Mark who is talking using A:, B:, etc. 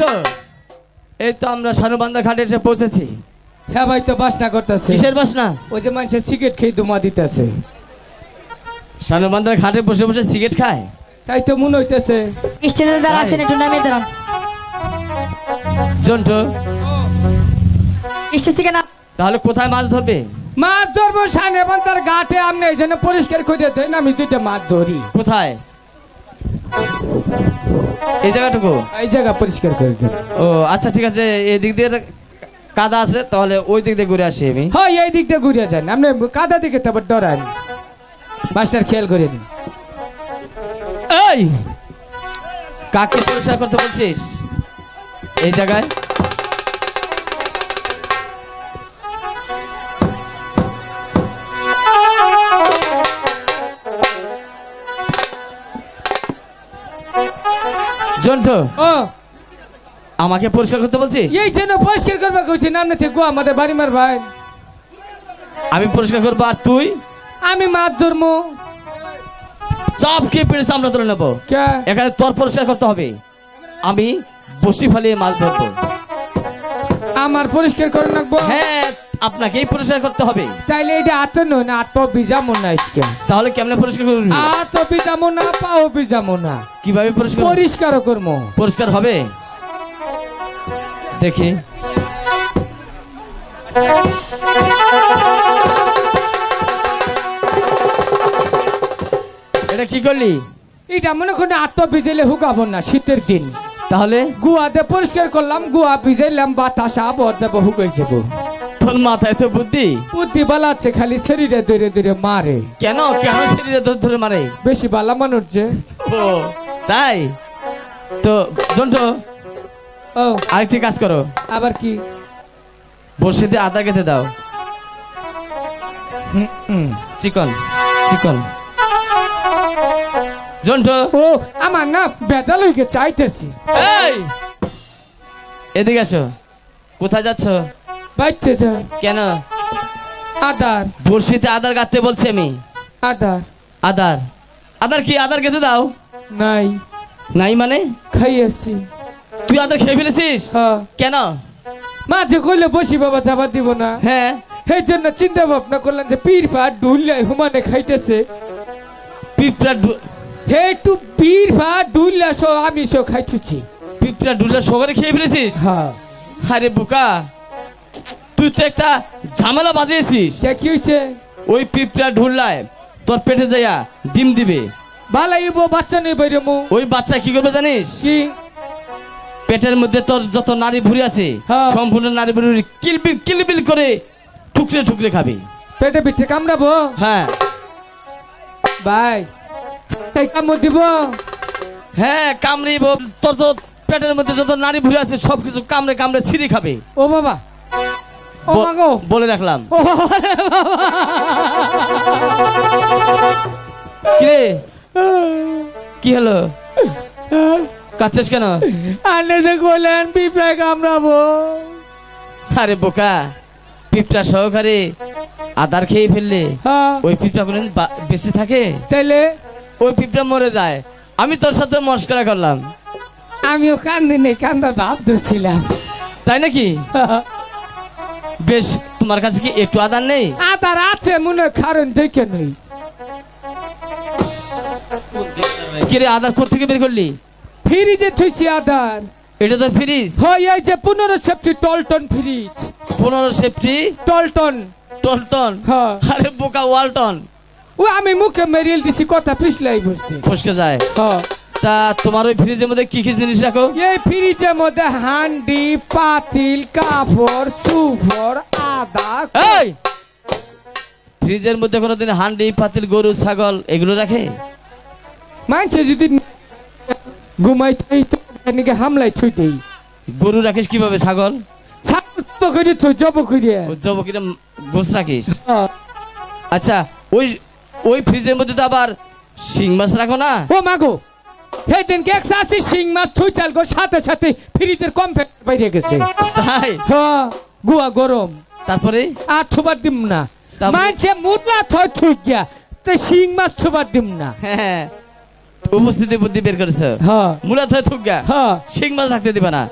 A: জন্ত এই তো আমরা সানুবান্ধা ঘাটে এসে পৌঁছেছি।
B: হ্যাঁ ভাই তো বাসনা করতেছে।
A: কিসের বাসনা?
B: ওই যে মানুষের সিগারেট খেয়ে দুমা দিতেছে।
A: সানুবান্ধার ঘাটে বসে বসে সিগারেট খায়?
B: তাই তো মনে হইতেছে।
C: স্টেজে যারা আছেন একটু নামিয়ে দাঁড়ান।
A: জন্ত
C: স্টেজ থেকে না
A: তাহলে কোথায় মাছ ধরবে?
B: মাছ ধরবো সানে তার গাতে আপনি এই জন্য পরিষ্কার করে দেন আমি দুইটা মাছ ধরি।
A: কোথায়? এই জায়গাটুকু?
B: এই জায়গা পরিষ্কার করে দিন।
A: ও আচ্ছা ঠিক আছে এই দিক দিয়ে কাদা আছে তাহলে ওই দিক দিয়ে ঘুরে আসি আমি।
B: হ্যাঁ এই দিক দিয়ে ঘুরে যান। আপনি কাদা দিকে তারপর ডরান। মাস্টার খেয়াল করে নিন।
A: এই! কাকে পরিষ্কার করতে বলছিস? এই জায়গায়? জন্টু আমাকে পরিষ্কার করতে বলছিস?
B: এই জন্য পরিষ্কার করবে কইছি নামনে থেকে আমাদের বাড়ি মার ভাই।
A: আমি পরিষ্কার করব আর তুই?
B: আমি মাছ ধরবো
A: চাপ কে পেরেছে আমরা তুলে নেব?
B: কে?
A: এখানে তোর পরিষ্কার করতে হবে। আমি বসি ফালিয়ে মাছ ধরবো।
B: আমার পরিষ্কার করে রাখব?
A: হ্যাঁ। আপনাকেই পরিষ্কার করতে হবে।
B: তাইলে এটা আত নয় না আত ভিজামো না আজকে।
A: তাহলে কেমনে পরিষ্কার করবি?
B: আত ভিজামো না পাও ভিজামো না।
A: কীভাবে পুরস্কার
B: পরিষ্কার করব।
A: পরিষ্কার হবে? দেখি। এটা কি করলি?
B: এটা মনে করে আত্ম ভিজাইলে হুকাবো না শীতের দিন।
A: তাহলে?
B: গুয়াতে পরিষ্কার করলাম গুয়া ভিজাইলাম বাতাস আবর দেবো হুকাই যাব।
A: তোর মাথায় তো বুদ্ধি।
B: বুদ্ধি বালা আছে খালি শরীরে দূরে দূরে মারে।
A: কেন? কেন শরীরে ধরে ধরে মারে?
B: বেশি বালা মানুষ যে।
A: ও তাই? তো জন্টু
B: ও।
A: আরেকটি কাজ করো।
B: আবার কি?
A: বর্ষিতে আদা কেটে দাও। চিকন চিকন। জন্টু।
B: ও আমার না বেজাল হয়ে গেছে আইতেছি।
A: এই! এদিকে আসো। কোথায় যাচ্ছ?
B: বাইতে যা।
A: কেন?
B: আদার।
A: বর্ষিতে আদার গাঁথতে বলছি আমি
B: আদার।
A: আদার। আদার কি? আদার গেঁথে দাও।
B: নাই।
A: নাই মানে?
B: খাইয়েছি।
A: তুই আদার খেয়ে ফেলেছিস?
B: হ্যাঁ।
A: কেন?
B: মাঝে কইলে বসি বাবা যাবার দিব না।
A: হ্যাঁ।
B: সেই জন্য চিন্তা ভাবনা করলাম যে পীর ফাট ডুল্লাই হুমানে খাইতেছে।
A: পিঁপড়া
B: হে একটু পীর ফাট ডুল্লা সো আমি সো খাইতেছি।
A: পিঁপড়া ডুলা সকালে খেয়ে ফেলেছিস?
B: হ্যাঁ।
A: আরে বোকা। তুই তো একটা ঝামেলা বাজিয়েছিস।
B: কি হয়েছে?
A: ওই পিঁপড়া ঢুল্লায় তোর পেটে যাইয়া ডিম দিবে।
B: ভালাই বাচ্চা বাইরে মু।
A: ওই বাচ্চা কি করবে জানিস?
B: কি?
A: পেটের মধ্যে তোর যত নারী ভুড়ি আছে
B: হ্যাঁ।
A: সম্পূর্ণ নারী ভুড়ি কিলবিল কিলবিল করে ঠুকরে ঠুকরে খাবি।
B: পেটে পিঠে কামড়াবো?
A: হ্যাঁ।
B: ভাই তাই কামড় দিব?
A: হ্যাঁ কামড়িব। তোর তো পেটের মধ্যে যত নারী ভুড়ি আছে সবকিছু কামড়ে কামড়ে ছিঁড়ি খাবে।
B: ও বাবা।
A: বলে রাখলাম। কিরে? কি হলো? কাচ্ছিস কেন?
B: আনে যে কইলেন পিঁপড়ায় কামড়াবো।
A: আরে বোকা পিঁপড়া সহকারে আদার খেয়ে ফেললে
B: হ্যাঁ।
A: ওই পিঁপড়া কোনদিন বা- বেঁচে থাকে?
B: তাইলে?
A: ওই পিঁপড়া মরে যায়। আমি তোর সাথে মস্করা করলাম।
B: আমিও কান্দি নেই কান্দা ভাব ধরছিলাম
A: তাই নাকি? বেশ তোমার কাছে কি একটু আদার নেই?
B: আদার আছে মনে হয় কারণ দেখে নই।
A: কিরে আদার থেকে বের করলি?
B: ফ্রিজে থুইছি আদার।
A: এটা তোর ফ্রিজ?
B: হয় এই যে পনেরো সেফটি টলটন ফ্রিজ।
A: পনেরো সেফটি?
B: টলটন।
A: টলটন?
B: হ্যাঁ।
A: আরে বোকা ওয়ালটন।
B: ও আমি মুখে মেরিল দিছি কথা পিছলাই বসছে।
A: ফসকে যায়।
B: হ্যাঁ।
A: তা তোমার ওই ফ্রিজের মধ্যে কি কি জিনিস রাখো?
B: এই ফ্রিজের মধ্যে হান্ডি পাতিল কাপড় সুফর আদা
A: এই! ফ্রিজের মধ্যে কোনোদিন হান্ডি পাতিল গরু ছাগল এগুলো রাখে?
B: মানছে যদি ঘুমাইতে তো এদিকে হামলাই থুই দেই।
A: গরু রাখিস কীভাবে ছাগল?
B: ছাত্র তো করে থুই জব করে
A: জব কিনা গোস রাখিস?
B: হ্যাঁ।
A: আচ্ছা ওই ওই ফ্রিজের মধ্যে তো আবার শিং মাছ রাখো না?
B: ও মাগো সেই দিনকে এক চাষি শিং মাছ থুই চাল গো সাথে সাথে ফ্রিজের কম বাইরে গেছে।
A: তাই?
B: হ্যাঁ গুয়া গরম।
A: তারপরে?
B: আর থুবার দিম না। মানছে মুদলা থই থুই গিয়া তো শিং মাছ থুবার দিম না।
A: হ্যাঁ উপস্থিতি বুদ্ধি বের করেছে।
B: হ্যাঁ।
A: মূলত থুক গিয়া
B: হ্যাঁ।
A: শিং মাছ রাখতে দিবা না।